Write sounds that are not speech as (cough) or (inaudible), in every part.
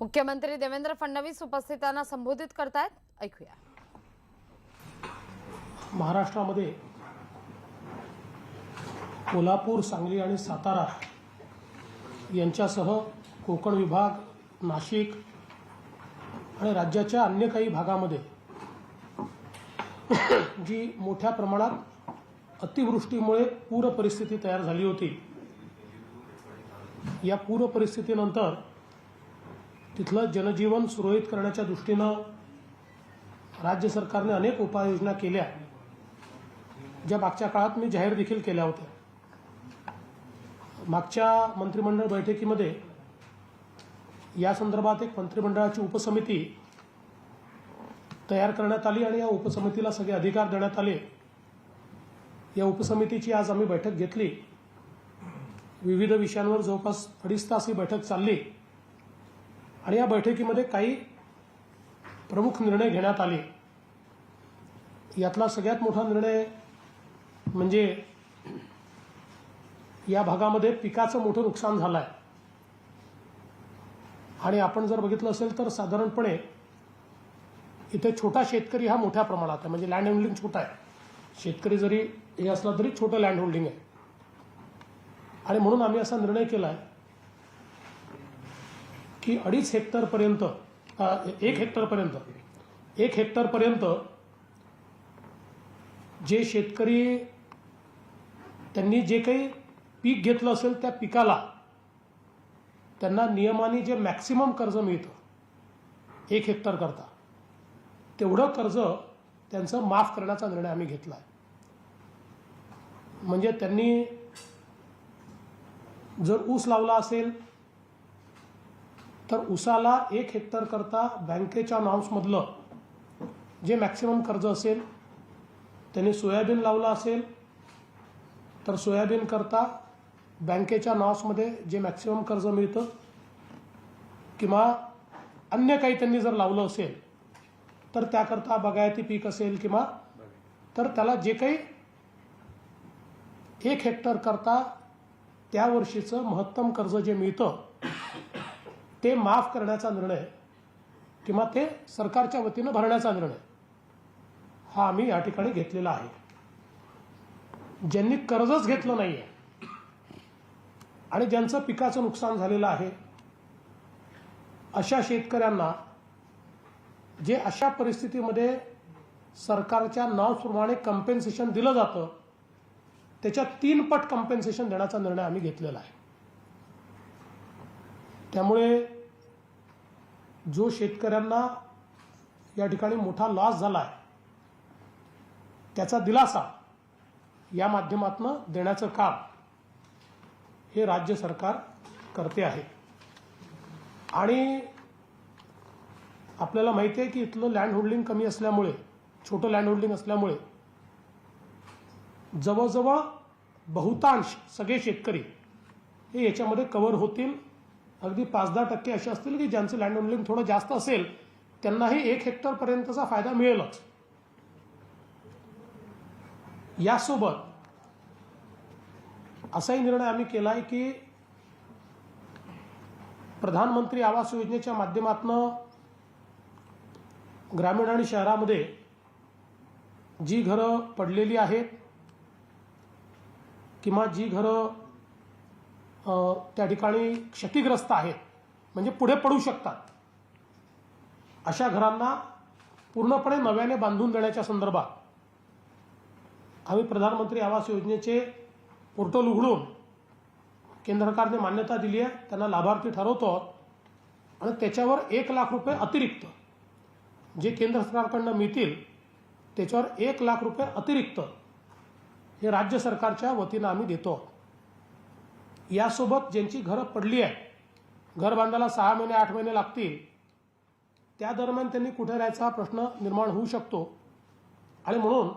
मुख्यमंत्री देवेंद्र फडणवीस उपस्थितांना संबोधित करतायत. ऐकूया. महाराष्ट्रामध्ये कोल्हापूर सांगली आणि सातारा यांच्यासह कोकण विभाग नाशिक आणि राज्याच्या अन्य काही भागामध्ये जी मोठ्या प्रमाणात अतिवृष्टीमुळे पूर परिस्थिती तयार झाली होती या पूर परिस्थितीनंतर तिथलं जनजीवन सुरळीत करण्याच्या दृष्टीनं राज्य सरकारने अनेक उपाययोजना केल्या. ज्या मागच्या काळात मी जाहीर देखील केल्या होत्या. मागच्या मंत्रिमंडळ बैठकीमध्ये या संदर्भात एक मंत्रिमंडळाची उपसमिती तयार करण्यात आली आणि या उपसमितीला सगळे अधिकार देण्यात आले. या उपसमितीची आज आम्ही बैठक घेतली. विविध विषयांवर जवळपास अडीच तास ही बैठक चालली. आणि या बैठकीमध्ये काही प्रमुख निर्णय घेण्यात आले. यातला सगळ्यात मोठा निर्णय म्हणजे या भागामध्ये पिकाचं मोठं नुकसान झालं आहे आणि आपण जर बघितलं असेल तर साधारणपणे इथे छोटा शेतकरी हा मोठ्या प्रमाणात आहे. म्हणजे लँड होल्डिंग छोटा आहे. शेतकरी जरी हे असला तरी छोटं लँड होल्डिंग आहे. आणि म्हणून आम्ही असा निर्णय केला आहे की अडीच हेक्टरपर्यंत एक हेक्टरपर्यंत एक हेक्टरपर्यंत जे शेतकरी त्यांनी जे काही पीक घेतलं असेल त्या पिकाला त्यांना नियमाने जे मॅक्सिमम कर्ज मिळतं एक हेक्टर करता तेवढं कर्ज त्यांचं माफ करण्याचा निर्णय आम्ही घेतला आहे म्हणजे त्यांनी जर ऊस लावला असेल तर उसाला एक हेक्टर करता बँकेच्या नॉर्म्समधलं जे मॅक्सिमम कर्ज असेल त्यांनी सोयाबीन लावलं असेल तर सोयाबीन करता बँकेच्या नॉसमध्ये जे मॅक्सिमम कर्ज मिळतं किंवा अन्य काही त्यांनी जर लावलं असेल तर त्याकरता बागायती पीक असेल किंवा तर त्याला जे काही एक हेक्टर करता त्या वर्षीचं महत्तम कर्ज जे मिळतं ते माफ करण्याचा निर्णय किंवा ते सरकारच्या वतीनं भरण्याचा निर्णय हा आम्ही या ठिकाणी घेतलेला आहे. ज्यांनी कर्जच घेतलं नाही आहे आणि ज्यांचं पिकाचं नुकसान झालेलं आहे अशा शेतकऱ्यांना जे अशा परिस्थितीमध्ये सरकारच्या नॉर्म्सप्रमाणे कम्पेन्सेशन दिलं जातं त्याच्या तीन पट कम्पेन्सेशन देण्याचा निर्णय आम्ही घेतलेला आहे. त्यामुळे जो शेतकऱ्यांना या ठिकाणी मोठा लॉस झाला आहे त्याचा दिलासा या माध्यमातून देण्याचं काम हे राज्य सरकार करते आहे. आणि आपल्याला माहिती आहे की इथलं लँड होल्डिंग कमी असल्यामुळे छोटं लँड होल्डिंग असल्यामुळे जवळजवळ बहुतांश सगळे शेतकरी हे याच्यामध्ये कव्हर होतील अगदी पाच दहा टक्के असे असतील की ज्यांचं लँड ओनलिंग थोडं जास्त असेल त्यांनाही एक हेक्टरपर्यंतचा फायदा मिळेलच. यासोबत असाही निर्णय आम्ही केला आहे की प्रधानमंत्री आवास योजनेच्या माध्यमातून ग्रामीण आणि शहरामध्ये जी घरं पडलेली आहेत किंवा जी घरं त्या ठिकाणी क्षतिग्रस्त आहेत. म्हणजे पुढे पडू शकतात. अशा घरांना पूर्णपणे नव्याने बांधून देण्याच्या संदर्भात आम्ही प्रधानमंत्री आवास योजनेचे पोर्टल उघडून केंद्र सरकारने मान्यता दिली आहे. त्यांना लाभार्थी ठरवतो आणि त्याच्यावर एक लाख रुपये अतिरिक्त जे केंद्र सरकारकडनं मिळतील त्याच्यावर एक लाख रुपये अतिरिक्त हे राज्य सरकारच्या वतीनं आम्ही देतो यासोबत ज्यांची घरं पडली आहेत घर बांधायला सहा महिने आठ महिने लागतील त्या दरम्यान त्यांनी कुठे राहायचा प्रश्न निर्माण होऊ शकतो. आणि म्हणून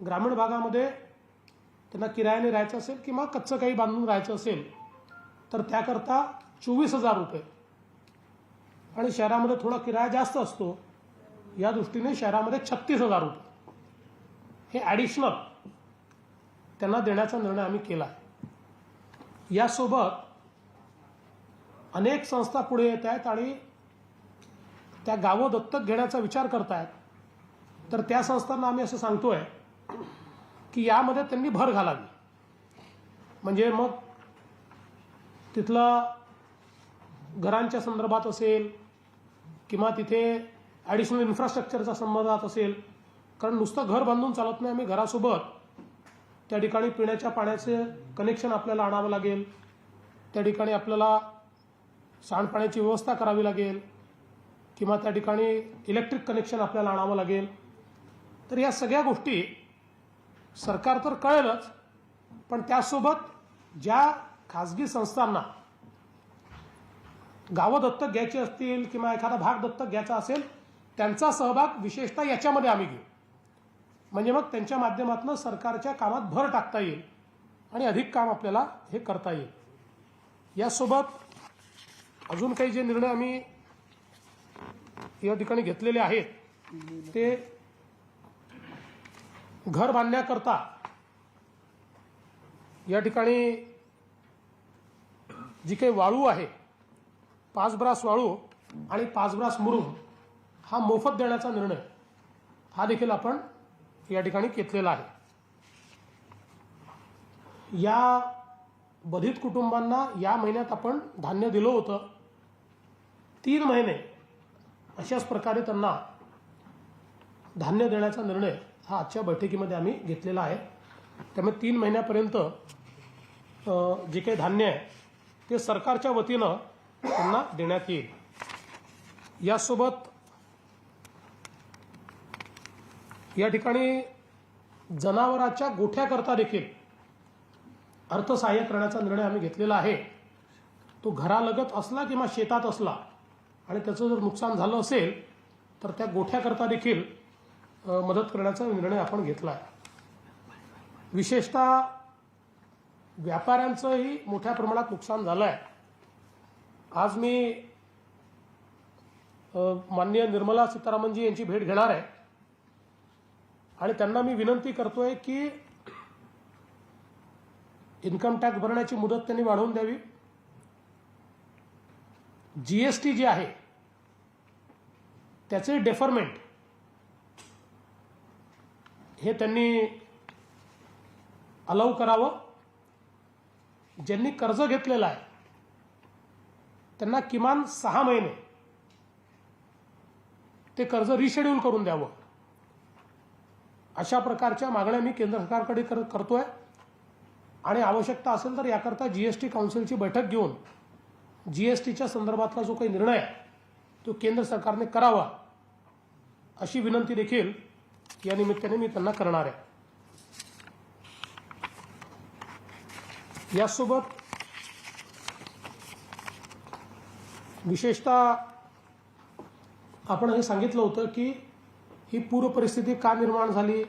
ग्रामीण भागामध्ये त्यांना किरायाने राहायचं असेल किंवा कच्चं काही बांधून राहायचं असेल तर त्याकरता चोवीस हजार रुपये. आणि शहरामध्ये थोडा किराया जास्त असतो या दृष्टीने शहरामध्ये छत्तीस हजार रुपये. हे ॲडिशनल त्यांना देण्याचा निर्णय आम्ही केला आहे. यासोबत अनेक संस्था पुढे येत आहेत आणि त्या गावं दत्तक घेण्याचा विचार करतायत. तर त्या संस्थांना आम्ही असं सांगतोय की यामध्ये त्यांनी भर घालावी. म्हणजे मग तिथला घरांच्या संदर्भात असेल किंवा तिथे ॲडिशनल इन्फ्रास्ट्रक्चरच्या संबंधात असेल. कारण नुसतं घर बांधून चालत नाही आम्ही घरासोबत त्या ठिकाणी पिण्याच्या पाण्याचे कनेक्शन आपल्याला आणावं लागेल. त्या ठिकाणी आपल्याला सांडपाण्याची व्यवस्था करावी लागेल. किंवा त्या ठिकाणी इलेक्ट्रिक कनेक्शन आपल्याला आणावं लागेल. तर या सगळ्या गोष्टी सरकार तर कळेलच पण त्यासोबत ज्या खाजगी संस्थांना गावं दत्तक घ्यायची असतील किंवा एखादा भाग दत्तक घ्यायचा असेल त्यांचा सहभाग विशेषतः याच्यामध्ये आम्ही घेऊ. म्हणजे मग त्यांच्या माध्यमातून सरकारच्या कामात भर टाकता येईल आणि अधिक काम आपल्याला हे करता येईल. यासोबत अजून काही जे निर्णय आम्ही या ठिकाणी घेतलेले आहेत ते घर बांधण्याकरता या ठिकाणी जी काही वाळू आहे पाच ब्रास वाळू आणि पाच ब्रास मुरुम हा मोफत देण्याचा निर्णय. हा देखील आपण या ठिकाणी घेतलेला आहे. या बधित कुटुंबांना या महिन्यात आपण धान्य दिलं होतं. तीन महिने अशाच प्रकारे त्यांना धान्य देण्याचा निर्णय हा आजच्या बैठकीमध्ये आम्ही घेतलेला आहे. त्यामुळे तीन महिन्यापर्यंत जे काही धान्य आहे ते सरकारच्या वतीनं त्यांना देण्यात येईल. यासोबत या ठिकाणी जनावराच्या गोठ्याकरता देखील अर्थसहाय्य करण्याचा निर्णय आम्ही घेतलेला आहे. तो घरालगत असला किंवा शेतात असला आणि त्याचं जर नुकसान झालं असेल तर त्या गोठ्याकरता देखील मदत करण्याचा निर्णय आपण घेतला आहे. विशेषतः व्यापाऱ्यांचंही मोठ्या प्रमाणात नुकसान झालं आहे आज मी माननीय निर्मला सीतारामनजी यांची भेट घेणार आहे. आणि त्यांना मी विनंती करतोय की इन्कम टॅक्स भरण्याची मुदत त्यांनी वाढवून द्यावी. जीएसटी जे आहे त्याचे डेफरमेंट हे त्यांनी अलाव करावं. ज्यांनी कर्ज घेतलेलं आहे त्यांना किमान सहा महिने ते कर्ज रिशेड्यूल करून द्यावं. अशा प्रकारच्या मागण्या मी केंद्र सरकारकडे कर करतोय. आणि आवश्यकता असेल तर याकरता जी एस टी काउन्सिलची बैठक घेऊन जी एस टीच्या संदर्भातला जो काही निर्णय आहे तो केंद्र सरकारने करावा अशी विनंती देखील या निमित्ताने मी त्यांना करणार आहे. यासोबत विशेषतः आपण हे सांगितलं होतं की ही पूर परिस्थिती का निर्माण झाली?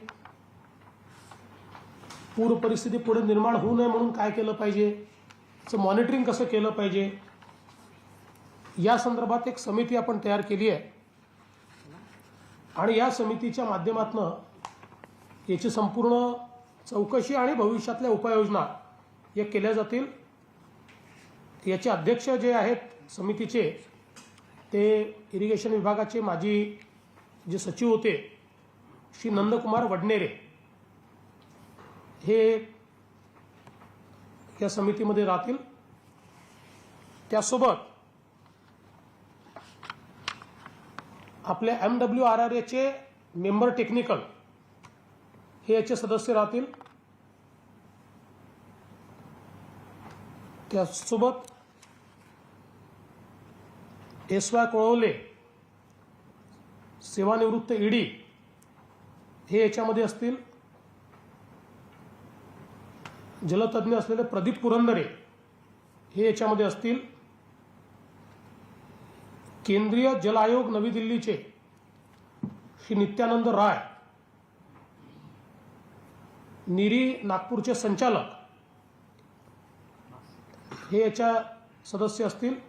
पूर परिस्थिती पुढे निर्माण होऊ नये म्हणून काय केलं पाहिजे? त्याचं मॉनिटरिंग कसं केलं पाहिजे? या संदर्भात एक समिती आपण तयार केली आहे. आणि या समितीच्या माध्यमातून याची संपूर्ण चौकशी आणि भविष्यातल्या उपाययोजना या केल्या जातील. याचे अध्यक्ष जे आहेत समितीचे ते इरिगेशन विभागाचे माजी जे सचिव होते श्री नंदकुमार वडनेरे हे या समितीमध्ये राहतील. त्यासोबत आपल्या एम डब्ल्यू आर आर एचे मेंबर टेक्निकल हे याचे सदस्य राहतील. त्यासोबत एस वाय कोळवले सेवानिवृत्त ईडी हे याच्यामध्ये असतील. जलतज्ञ असलेले प्रदीप पुरंदरे हे याच्यामध्ये असतील. केंद्रीय जल आयोग नवी दिल्लीचे श्री नित्यानंद राय. निरी नागपूरचे संचालक हे याच्या सदस्य असतील.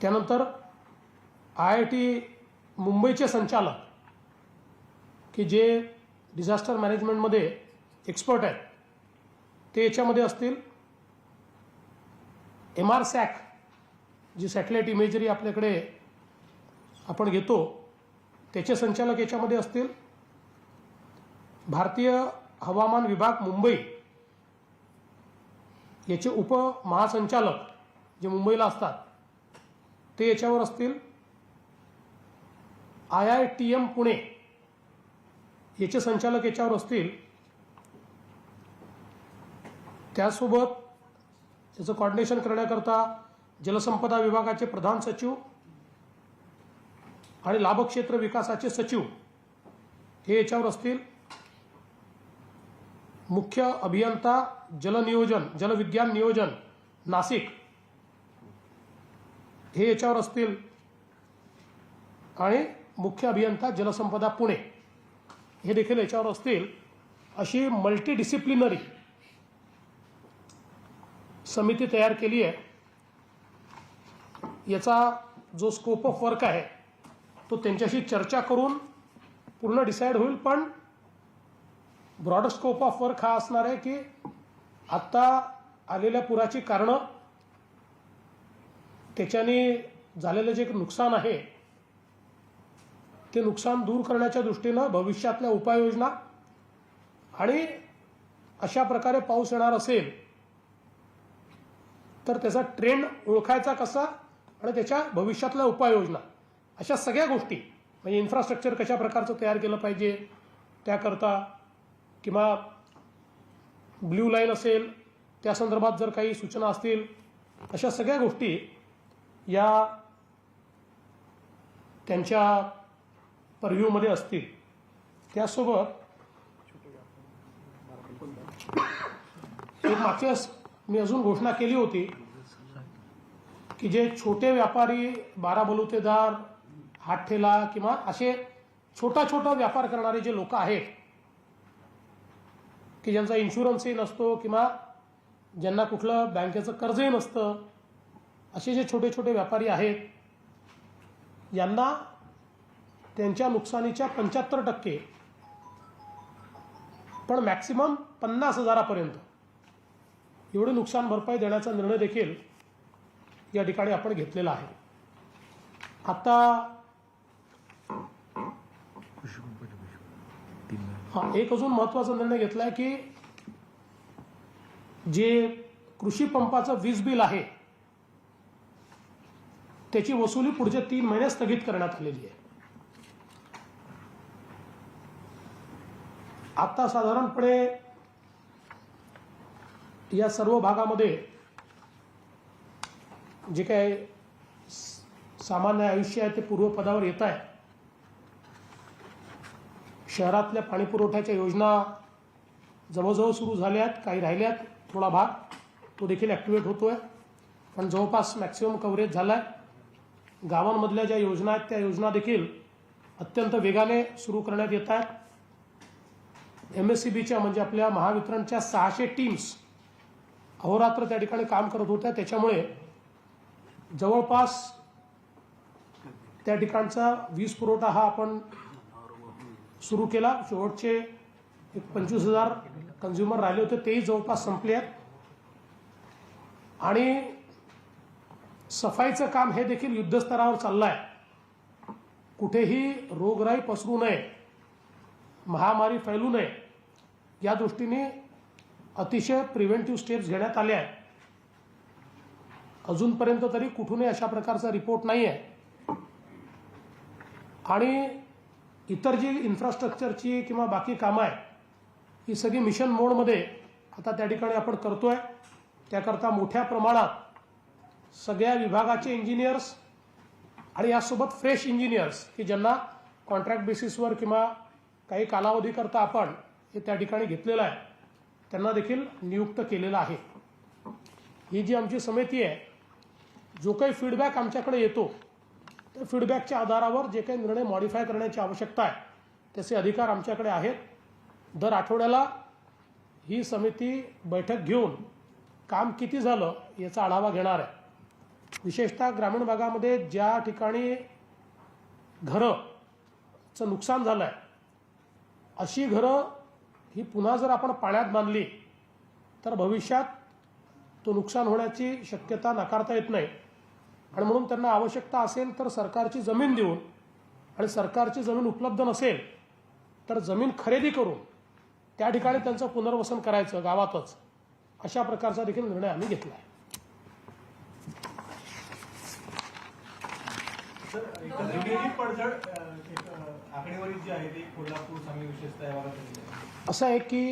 त्यानंतर आय आय टी मुंबईचे संचालक की जे डिझास्टर मॅनेजमेंटमध्ये एक्सपर्ट आहेत ते याच्यामध्ये असतील. एम आर सॅक जी सॅटेलाईट इमेजरी आपल्याकडे आपण घेतो त्याचे संचालक याच्यामध्ये असतील. भारतीय हवामान विभाग मुंबई याचे उपमहासंचालक जे मुंबईला असतात ते याच्यावर असतील. I I T M Pune याचे संचालक याच्यावर असतील. त्यासोबत त्याचं कॉर्डिनेशन करण्याकरता जलसंपदा विभागाचे प्रधान सचिव आणि लाभक्षेत्र विकासाचे सचिव हे याच्यावर असतील. मुख्य अभियंता जलनियोजन जलविज्ञान नियोजन नाशिक हे याच्यावर असतील. आणि मुख्य अभियंता जलसंपदा पुणे. हे देखील याच्यावर असतील. अशी मल्टी डिसिप्लिनरी समिती तयार केली आहे. याचा जो स्कोप ऑफ वर्क आहे तो त्यांच्याशी चर्चा करून पूर्ण डिसाईड होईल. पण ब्रॉडर स्कोप ऑफ वर्क हा असणार आहे की आत्ता आलेल्या पुराची कारणं त्याच्याने झालेलं जे नुकसान आहे ते नुकसान दूर करण्याच्या दृष्टीनं भविष्यातल्या उपाययोजना आणि अशा प्रकारे पाऊस येणार असेल तर त्याचा ट्रेंड ओळखायचा कसा आणि त्याच्या भविष्यातल्या उपाययोजना अशा सगळ्या गोष्टी म्हणजे इन्फ्रास्ट्रक्चर कशा प्रकारचं तयार केलं पाहिजे त्याकरता किंवा ब्ल्यू लाईन असेल त्या संदर्भात जर काही सूचना असतील अशा सगळ्या गोष्टी या त्यांच्या परव्ह्यूमध्ये असतील. त्यासोबत एक मागच्या मी अजून घोषणा केली होती की जे छोटे व्यापारी बारा बलुतेदार हातठेला किंवा असे छोटा छोटा व्यापार करणारे जे लोक आहेत की ज्यांचा इन्शुरन्सही नसतो किंवा ज्यांना कुठलं बँकेचं कर्जही नसतं असे जे छोटे छोटे व्यापारी आहेत यांना त्यांच्या नुकसानीच्या पंच्याहत्तर टक्के. पण मॅक्सिमम पन्नास हजारापर्यंत. एवढी नुकसान भरपाई देण्याचा निर्णय देखील या ठिकाणी आपण घेतलेला आहे. आता हा एक अजून महत्त्वाचा निर्णय घेतला आहे की जे कृषी पंपाचं वीज बिल आहे त्याची वसुली पुढचे तीन महिने स्थगित करण्यात आलेली आहे. आता साधारणपणे या सर्व भागामध्ये जे काय सामान्य आयुष्य आहे ते पूर्वपदावर येत आहे. शहरातल्या पाणीपुरवठ्याच्या योजना जवळजवळ सुरू झाल्या आहेत काही राहिल्यात थोडा भाग तो देखील ॲक्टिवेट होतोय. पण जवळपास मॅक्सिमम कव्हरेज झाला आहे गावांमधल्या ज्या योजना आहेत त्या योजना देखील अत्यंत वेगाने सुरू करण्यात येत आहेत. एम एस सी बीच्या म्हणजे आपल्या महावितरणच्या सहाशे टीम्स अहोरात्र त्या ठिकाणी काम करत होत्या. त्याच्यामुळे जवळपास त्या ठिकाणचा वीज पुरवठा हा आपण सुरू केला. शेवटचे एक पंचवीस हजार कन्झ्युमर राहिले होते. तेही जवळपास संपले आहेत. आणि सफाईचं काम हे देखील युद्धस्तरावर चाललं आहे कुठेही रोगराई पसरू नये. महामारी फैलू नये या दृष्टीने अतिशय प्रिव्हेंटिव्ह स्टेप्स घेण्यात आल्या आहेत. अजूनपर्यंत तरी कुठूनही अशा प्रकारचा रिपोर्ट नाही आहे आणि इतर जी इन्फ्रास्ट्रक्चरची किंवा बाकी कामं आहे ही सगळी मिशन मोडमध्ये आता त्या ठिकाणी आपण करतोय. त्याकरता मोठ्या प्रमाणात सगळ्या विभागाचे इंजिनियर्स आणि यासोबत फ्रेश इंजिनियर्स की ज्यांना कॉन्ट्रॅक्ट बेसिसवर किंवा काही कालावधीकरता आपण हे त्या ठिकाणी घेतलेलं आहे. त्यांना देखील नियुक्त केलेलं आहे. ही जी आमची समिती आहे जो काही फीडबॅक आमच्याकडे येतो त्या फीडबॅकच्या आधारावर जे काही निर्णय मॉडिफाय करण्याची आवश्यकता आहे त्याचे अधिकार आमच्याकडे आहेत. दर आठवड्याला ही समिती बैठक घेऊन काम किती झालं याचा आढावा घेणार आहे. विशेषतः ग्रामीण भागामध्ये ज्या ठिकाणी घरंचं नुकसान झालं आहे अशी घरं ही पुन्हा जर आपण पाण्यात बांधली तर भविष्यात तो नुकसान होण्याची शक्यता नाकारता येत नाही. आणि म्हणून त्यांना आवश्यकता असेल तर सरकारची जमीन देऊन आणि सरकारची जमीन उपलब्ध नसेल तर जमीन खरेदी करून त्या ठिकाणी त्यांचं पुनर्वसन करायचं गावातच. अशा प्रकारचा देखील निर्णय आम्ही घेतला आहे पडझड आकडेवारी जी आहे ती कोल्हापूर सांगली विशेषतः असं आहे की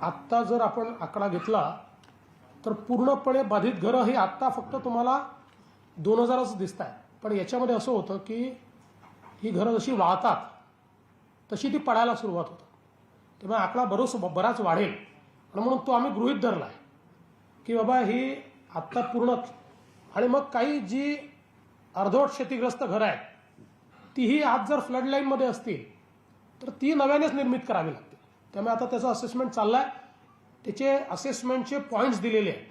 आत्ता जर आपण आकडा घेतला तर पूर्णपणे बाधित घरं ही आत्ता फक्त तुम्हाला दोन हजारच दिसत आहे पण याच्यामध्ये असं होतं की ही घरं जशी वाहतात तशी ती पडायला सुरुवात होतं. त्यामुळे आकडा बरोच बराच वाढेल. आणि म्हणून तो आम्ही गृहित धरला आहे की बाबा ही आत्ता पूर्ण आणि मग काही जी अर्धवट क्षतिग्रस्त घरं आहेत तीही आज जर फ्लड लाईनमध्ये असतील तर ती नव्यानेच निर्मित करावी लागते. त्यामुळे आता त्याचं असेसमेंट चाललं आहे त्याचे असेसमेंटचे पॉईंट्स दिलेले आहेत.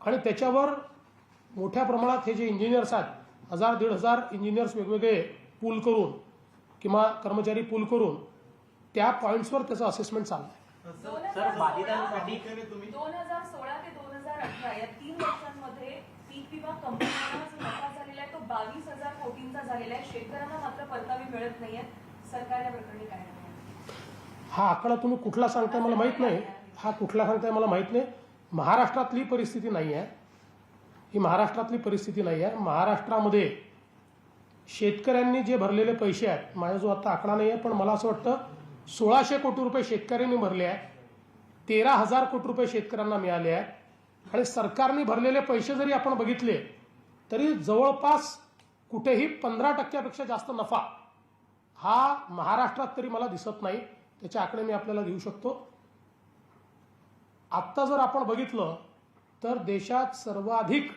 आणि त्याच्यावर मोठ्या प्रमाणात हे जे इंजिनियर्स आहेत हजार दीड हजार इंजिनियर्स वेगवेगळे पूल करून किंवा कर्मचारी पूल करून त्या पॉईंट्सवर त्याचं असेसमेंट चाललं आहे दोन हजार सोळा ते दोन हजार अठरा या तीन वर्षांमध्ये पीक विमा कंपन्यांना बावीस हजार कोटींचा झालेला आहे. शेतकऱ्यांना मात्र परतावे मिळत नाहीये सरकार या प्रकरणी काय हा आकडा तुम्ही कुठला सांगताय मला माहीत नाही. हा कुठला सांगताय मला माहीत नाही. महाराष्ट्रातली परिस्थिती नाही आहे. ही महाराष्ट्रातली परिस्थिती नाही आहे. महाराष्ट्रामध्ये शेतकऱ्यांनी जे भरलेले पैसे आहेत माझा जो आता आकडा नाही आहे पण मला असं वाटतं सोळाशे कोटी रुपये शेतकऱ्यांनी भरले आहेत. तेरा हजार कोटी रुपये शेतकऱ्यांना मिळाले आहेत. आणि सरकारने भरलेले पैसे जरी आपण बघितले तरी जवळपास कुठेही पंधरा टक्क्यापेक्षा जास्त नफा हा महाराष्ट्रात तरी मला दिसत नाही. त्याचे आकडे मी आपल्याला देऊ शकतो. आत्ता जर आपण बघितलं तर देशात सर्वाधिक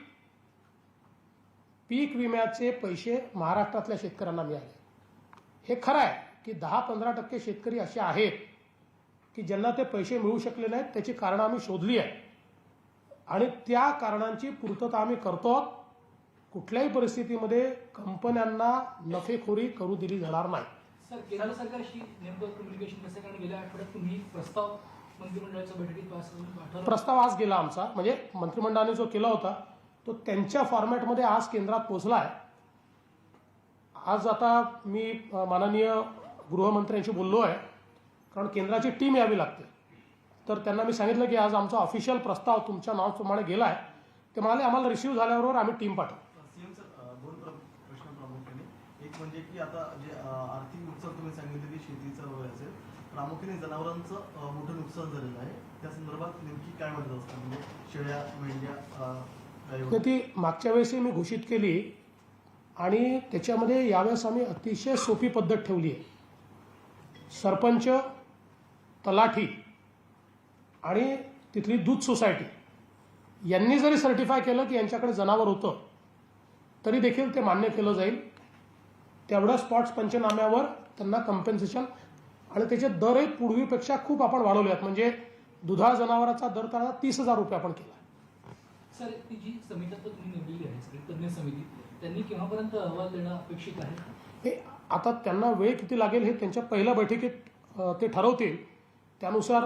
पीक विम्याचे पैसे महाराष्ट्रातल्या शेतकऱ्यांना मिळाले. हे खरं आहे की दहा पंधरा टक्के शेतकरी असे आहेत की ज्यांना ते पैसे मिळू शकले नाहीत त्याची कारणं आम्ही शोधली आहेत. आणि त्या कारणांची पूर्तता आम्ही करतो आहोत. कुठल्याही परिस्थितीमध्ये कंपन्यांना नफेखोरी करू दिली जाणार नाही. सर केंद्र सरकारशी नेमकं कम्युनिकेशन कसं कारण गेल्या आठवड्यात तुम्ही प्रस्ताव मंत्रिमंडळाच्या बैठकीत आज गेला आमचा. म्हणजे मंत्रिमंडळाने जो केला होता तो त्यांच्या फॉर्मॅटमध्ये आज केंद्रात पोहोचला आहे आज आता मी माननीय गृहमंत्र्यांशी बोललो आहे कारण केंद्राची टीम यावी लागते. तर त्यांना मी सांगितलं की आज आमचा ऑफिशियल प्रस्ताव तुमच्या नावाप्रमाणे गेला आहे ते म्हणाले आम्हाला रिसिव्ह झाल्याबरोबर आम्ही टीम पाठवू सीएम सर अ, दोन प्र- प्रश्न प्रामुख्याने एक म्हणजे की आता जे आर्थिक नुकसान तुम्ही सांगितलं की शेतीचं वगैरे असेल प्रामुख्याने जनावरांचं मोठं नुकसान झालेलं आहे. त्या संदर्भात नेमकी काय मदत असतात म्हणजे शेळ्या मेंढ्या ती मागच्या वेळेसही मी घोषित केली आणि त्याच्यामध्ये यावेळेस आम्ही अतिशय सोपी पद्धत ठेवली आहे. सरपंच तलाठी आणि तिथली दूध सोसायटी यांनी जरी सर्टिफाय केलं की यांच्याकडे जनावर होतं तरी देखील ते मान्य केलं जाईल. तेवढ्या स्पॉट्स पंचनाम्यावर त्यांना कम्पेन्सेशन आणि त्याचे दरही पूर्वीपेक्षा खूप आपण वाढवले आहेत. म्हणजे दुधाळ जनावराचा दर त्यांना तीस हजार रुपये आपण केला. सर ती जी समिती आता तुम्ही नेमलेली आहे तज्ञ समिती त्यांनी केव्हापर्यंत अहवाल देणं अपेक्षित आहे? हे आता त्यांना वेळ किती लागेल हे त्यांच्या पहिल्या बैठकीत ते ठरवतील. त्यानुसार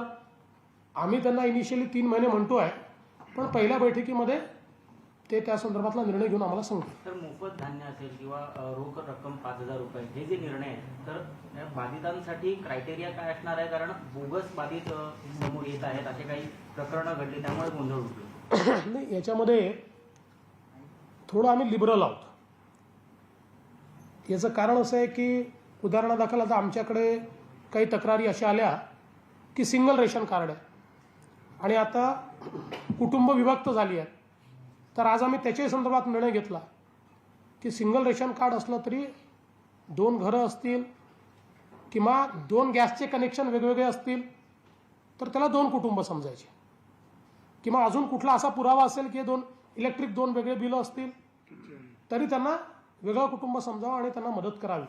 आम्ही त्यांना इनिशियली तीन महिने म्हणतो आहे पण पहिल्या बैठकीमध्ये ते त्या संदर्भातला निर्णय घेऊन आम्हाला सांगतील तर मोफत धान्य असेल किंवा रोख रक्कम पाच हजार रुपये हे जे निर्णय आहेत तर बाधितांसाठी क्रायटेरिया काय असणार आहे? कारण बोगस बाधित समोर येत आहेत असे काही प्रकरणं घडली त्यामुळे गोंधळ उठलो. (coughs) नाही याच्यामध्ये थोडं आम्ही लिबरल आहोत. याचं कारण असं आहे की उदाहरणादाखल आता आमच्याकडे काही तक्रारी अशा आल्या की सिंगल रेशन कार्ड आहे. आणि आता कुटुंब विभक्त झाली आहेत. तर आज आम्ही त्याच्याही संदर्भात निर्णय घेतला की सिंगल रेशन कार्ड असलं तरी दोन घरं असतील किंवा दोन गॅसचे कनेक्शन वेगवेगळे असतील तर त्याला दोन कुटुंब समजायचे. किंवा अजून कुठला असा पुरावा असेल की दोन इलेक्ट्रिक दोन वेगळे बिलं असतील तरी त्यांना वेगळं कुटुंब समजावं आणि त्यांना मदत करावी.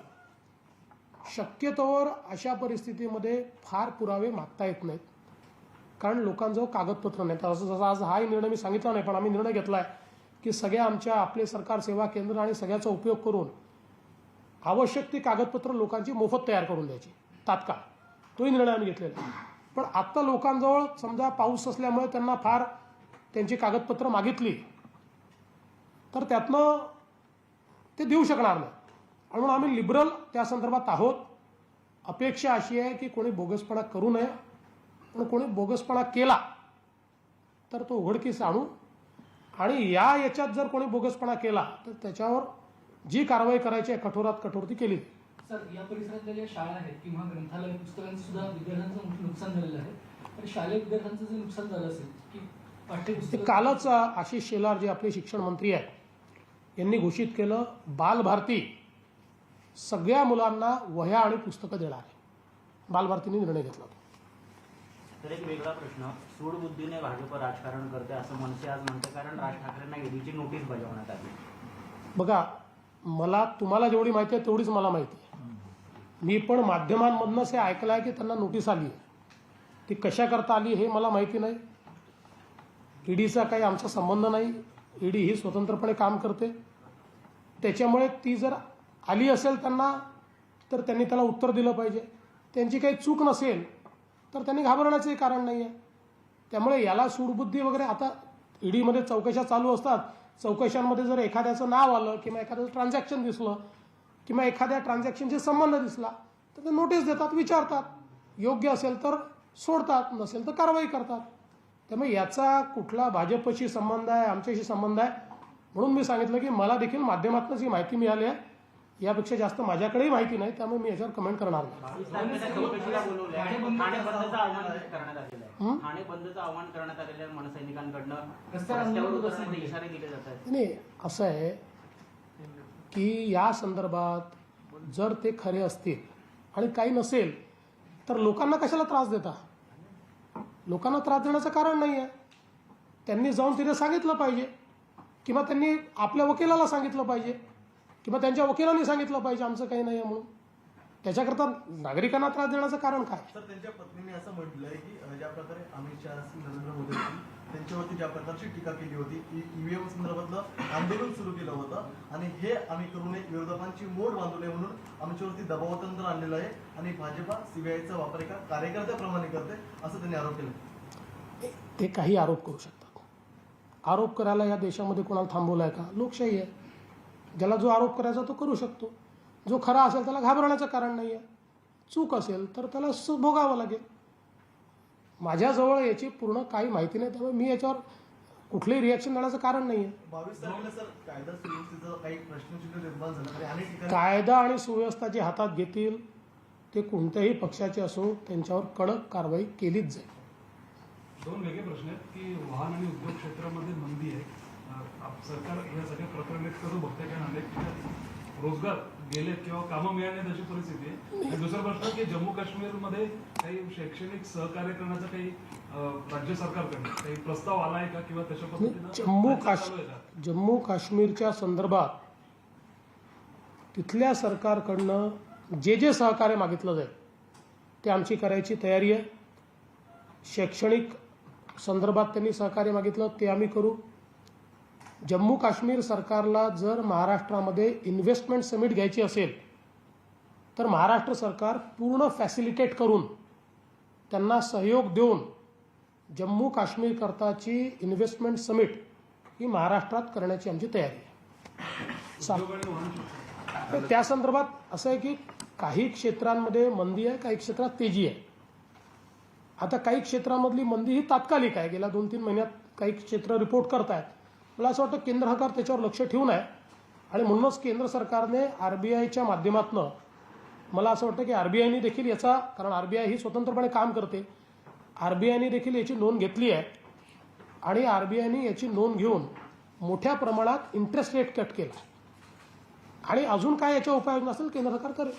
शक्यतोवर अशा परिस्थितीमध्ये फार पुरावे मागता येत नाहीत. कारण लोकांजवळ कागदपत्र नाहीत असं जसं आज हाही निर्णय मी सांगितला नाही पण आम्ही निर्णय घेतला आहे की सगळ्या आमच्या आपले सरकार सेवा केंद्र आणि सगळ्याचा उपयोग करून आवश्यक ती कागदपत्र लोकांची मोफत तयार करून द्यायची तात्काळ. तोही निर्णय आम्ही घेतलेला आहे. पण आत्ता लोकांजवळ समजा पाऊस असल्यामुळे त्यांना फार त्यांची कागदपत्र मागितली तर त्यातनं ते देऊ शकणार नाही. आणि म्हणून आम्ही लिबरल त्या संदर्भात आहोत. अपेक्षा अशी आहे की कोणी बोगसपणा करू नये. पण कोणी बोगसपणा केला तर तो उघडकीस आणू. आणि या याच्यात जर कोणी बोगसपणा केला तर त्याच्यावर जी कारवाई करायची आहे कठोरात कठोर ती केली. सर या परिसरातल्या ज्या शाळा आहेत किंवा ग्रंथालय पुस्तकांचं सुद्धा विद्यार्थ्यांचं नुकसान झालेलं आहे. शालेय विद्यार्थ्यांचं जे नुकसान झालं असेल की पाठ्यपुस्तक कालच आशिष शेलार जे आपले शिक्षण मंत्री आहेत यांनी घोषित केलं बालभारती सगळ्या मुलांना वह्या आणि पुस्तकं देणार आहे. बालभारतीने निर्णय घेतला होता. तर एक वेगळा प्रश्न. सूडबुद्धीने भाजप राजकारण करते असं मनसे आज म्हणते कारण राज ठाकरेंना ईडीची नोटीस बजावण्यात आली. बघा मला तुम्हाला जेवढी माहिती आहे तेवढीच मला माहिती आहे. मी पण माध्यमांमधनंच हे ऐकलं आहे की त्यांना नोटीस आली आहे. ती कशाकरता आली हे मला माहिती नाही. ईडीचा काही आमचा संबंध नाही. ईडी ही स्वतंत्रपणे काम करते. त्याच्यामुळे ती जर आली असेल त्यांना तर त्यांनी त्याला उत्तर दिलं पाहिजे. त्यांची काही चूक नसेल तर त्यांनी घाबरण्याचंही कारण नाही आहे त्यामुळे याला सूडबुद्धी वगैरे आता ईडीमध्ये चौकशा चालू असतात. चौकशांमध्ये जर एखाद्याचं नाव आलं किंवा एखाद्याचं ट्रान्झॅक्शन दिसलं किंवा एखाद्या ट्रान्झॅक्शनशी संबंध दिसला तर ते नोटीस देतात विचारतात. योग्य असेल तर सोडतात नसेल तर कारवाई करतात. त्यामुळे याचा कुठला भाजपशी संबंध आहे आमच्याशी संबंध आहे म्हणून मी सांगितलं की मला देखील माध्यमातूनच ही माहिती मिळाली आहे. यापेक्षा जास्त माझ्याकडेही माहिती नाही त्यामुळे मी याच्यावर कमेंट करणार नाही. असं आहे की या संदर्भात जर ते खरे असतील आणि काही नसेल तर लोकांना कशाला त्रास देता? लोकांना त्रास देण्याचं कारण नाही आहे त्यांनी जाऊन तिथे सांगितलं पाहिजे किंवा त्यांनी आपल्या वकिलाला सांगितलं पाहिजे. किंवा त्यांच्या वकिलांनी सांगितलं पाहिजे आमचं काही नाही म्हणून. त्याच्याकरता नागरिकांना त्रास देण्याचं कारण काय? तर त्यांच्या पत्नीने असं म्हटलंय की ज्या प्रकारे अमित शहा नरेंद्र मोदी त्यांच्यावरती ज्या प्रकारची टीका केली होती की ईव्हीएम संदर्भातलं आंदोलन सुरू केलं होतं. आणि हे आम्ही करू नये विरोधकांची मोड बांधू नये म्हणून आमच्यावरती दबावतंत्र आणलेलं आहे आणि भाजपा सीबीआयचा वापर एका कार्यकर्त्याप्रमाणे करते असं त्यांनी आरोप केला. ते काही आरोप करू शकतात. आरोप करायला या देशामध्ये कोणाला थांबवलं आहे का? लोकशाही आहे. ज्याला जो आरोप करायचा तो करू शकतो. जो खरा असेल त्याला घाबरण्याचं कारण नाही आहे चूक असेल तर त्याला स भोगावं लागेल. माझ्याजवळ याची पूर्ण काही माहिती नाही त्यामुळे मी याच्यावर कुठलंही रिॲक्शन देण्याचं कारण नाही आहे बावीस तारखेला सर कायदा सुव्यवस्थेचा काही प्रश्नचिन्ह निर्माण झालं. आणि सुव्यवस्था जे हातात घेतील ते कोणत्याही पक्षाचे असो त्यांच्यावर कडक कारवाई केलीच जाईल. दोन वेगळे प्रश्न आहेत की वाहन आणि उद्योग क्षेत्रामध्ये मंदी आहे. सरकार या सगळ्या प्रकरणात कसं बघतंय कारण अनेक रोजगार गेले किंवा कामं मिळाले तशी परिस्थिती आहे. आणि दुसरा प्रश्न की जम्मू काश्मीरमध्ये काही शैक्षणिक सहकार्य करण्याचा काही राज्य सरकारकडे काही प्रस्ताव आलाय का? किंवा तशा पद्धतीनं जम्मू चर्चा काश चालू आहे का? जम्मू काश्मीरच्या संदर्भात तिथल्या सरकारकडनं जे जे सहकार्य मागितलं जाईल ते आमची करायची तयारी आहे. शैक्षणिक संदर्भात त्यांनी सहकार्य मागितलं ते आम्ही करू. जम्मू काश्मीर सरकारला जर महाराष्ट्रामध्ये इन्व्हेस्टमेंट समिट घ्यायची असेल तर महाराष्ट्र सरकार पूर्ण फॅसिलिटेट करून त्यांना सहयोग देऊन जम्मू काश्मीर करताची इन्व्हेस्टमेंट समिट ही महाराष्ट्रात करण्याची आमची तयारी आहे. तर त्या संदर्भात असं आहे की काही क्षेत्रांमध्ये मंदी आहे काही क्षेत्रात तेजी आहे. आता काही क्षेत्रामधली मंदी ही तात्कालिक आहे. गेल्या दोन तीन महिन्यात काही क्षेत्र रिपोर्ट करतायत. आहेत मला असं वाटतं केंद्र सरकार त्याच्यावर लक्ष ठेवून आहे. आणि म्हणूनच केंद्र सरकारने आर बी आयच्या माध्यमातनं मला असं वाटतं की आर बी आयने देखील याचा कारण आर बी आय ही स्वतंत्रपणे काम करते. आर बी आयने देखील याची नोंद घेतली आहे. आणि आर बी आयने याची नोंद घेऊन मोठ्या प्रमाणात इंटरेस्ट रेट कट केला. आणि अजून काय याच्या उपाययोजना असेल केंद्र सरकार करेल.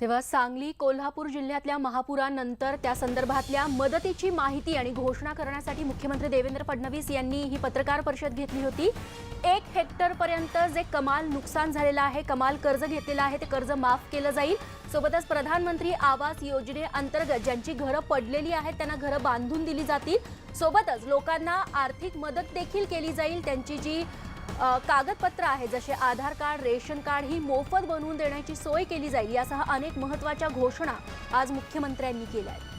तेव्हा सांगली कोल्हापूर जिल्ह्यातल्या महापुरानंतर त्या संदर्भातल्या मदतीची माहिती आणि घोषणा करण्यासाठी मुख्यमंत्री देवेंद्र फडणवीस यांनी ही पत्रकार परिषद घेतली होती. एक हेक्टरपर्यंत जे कमाल नुकसान झालेलं आहे कमाल कर्ज घेतलेलं आहे ते कर्ज माफ केलं जाईल. सोबतच प्रधानमंत्री आवास योजनेअंतर्गत ज्यांची घरं पडलेली आहेत त्यांना घरं बांधून दिली जातील. सोबतच लोकांना आर्थिक मदत देखील केली जाईल त्यांची जी कागदपत्र आहे जसे आधार कार्ड रेशन कार्ड ही मोफत बनवून देण्याची सोय केली जाईल यासह अनेक महत्त्वाच्या घोषणा आज मुख्यमंत्र्यांनी केल्या आहेत.